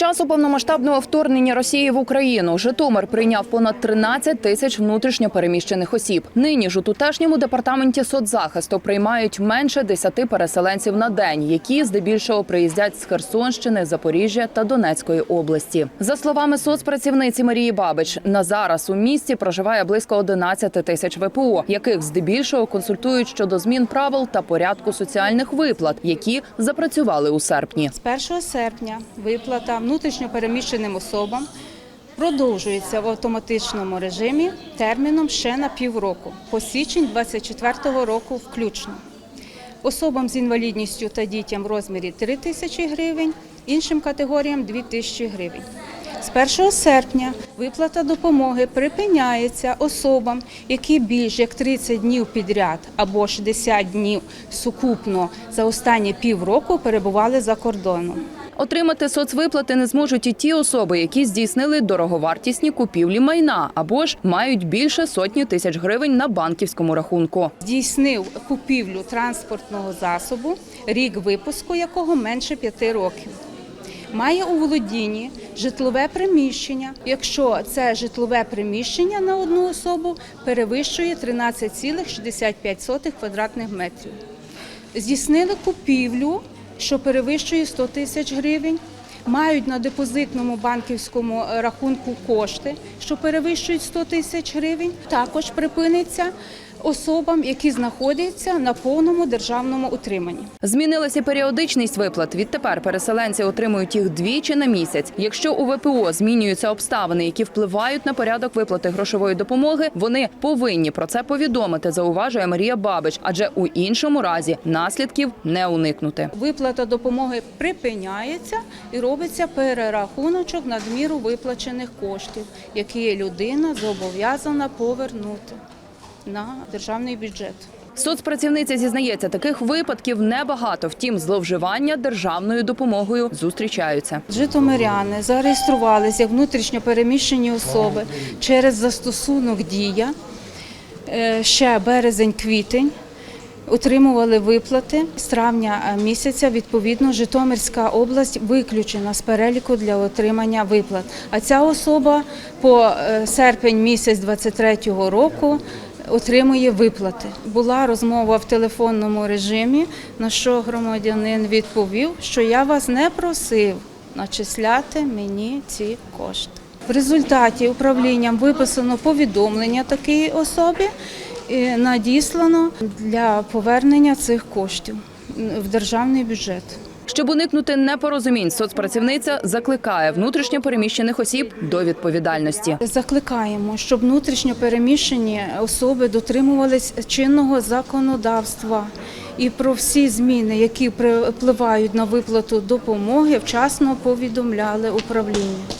часу повномасштабного вторгнення Росії в Україну Житомир прийняв понад 13 тисяч внутрішньо переміщених осіб. Нині ж у тутешньому департаменті соцзахисту приймають менше 10 переселенців на день, які здебільшого приїздять з Херсонщини, Запоріжжя та Донецької області. За словами соцпрацівниці Марії Бабич, на зараз у місті проживає близько 11 тисяч ВПО, яких здебільшого консультують щодо змін правил та порядку соціальних виплат, які запрацювали у серпні. З 1 серпня виплата внутрішньопереміщеним особам продовжується в автоматичному режимі терміном ще на півроку, по січень 2024 року включно. Особам з інвалідністю та дітям в розмірі 3 тисячі гривень, іншим категоріям 2 тисячі гривень. З 1 серпня виплата допомоги припиняється особам, які більш як 30 днів підряд або 60 днів сукупно за останні півроку перебували за кордоном. Отримати соцвиплати не зможуть і ті особи, які здійснили дороговартісні купівлі майна або ж мають більше сотні тисяч гривень на банківському рахунку. Здійснив купівлю транспортного засобу, рік випуску якого менше 5 років. Має у володінні житлове приміщення, якщо це житлове приміщення на одну особу перевищує 13,65 квадратних метрів. Здійснили купівлю, що перевищує 100 тисяч гривень. Мають на депозитному банківському рахунку кошти, що перевищують 100 тисяч гривень. Також припиниться особам, які знаходяться на повному державному утриманні. Змінилася періодичність виплат. Відтепер переселенці отримують їх двічі на місяць. Якщо у ВПО змінюються обставини, які впливають на порядок виплати грошової допомоги, вони повинні про це повідомити. Зауважує Марія Бабич, адже у іншому разі наслідків не уникнути. Виплата допомоги припиняється і робиться перерахуночок надміру виплачених коштів, які людина зобов'язана повернути на державний бюджет. Соцпрацівниця зізнається, таких випадків небагато. Втім, зловживання державною допомогою зустрічаються. Житомиряни зареєструвалися як внутрішньо переміщені особи через застосунок Дія е, ще березень-квітень. Отримували виплати з травня е, місяця. Відповідно, Житомирська область виключена з переліку для отримання виплат. А ця особа по е, серпень місяць 23-го року отримує виплати. Була розмова в телефонному режимі, на що громадянин відповів, що я вас не просив начисляти мені ці кошти. В результаті управлінням виписано повідомлення такій особі і надіслано для повернення цих коштів в державний бюджет. Щоб уникнути непорозумінь, соцпрацівниця закликає внутрішньо переміщених осіб до відповідальності. Закликаємо, щоб внутрішньо переміщені особи дотримувались чинного законодавства і про всі зміни, які впливають на виплату допомоги, вчасно повідомляли управління.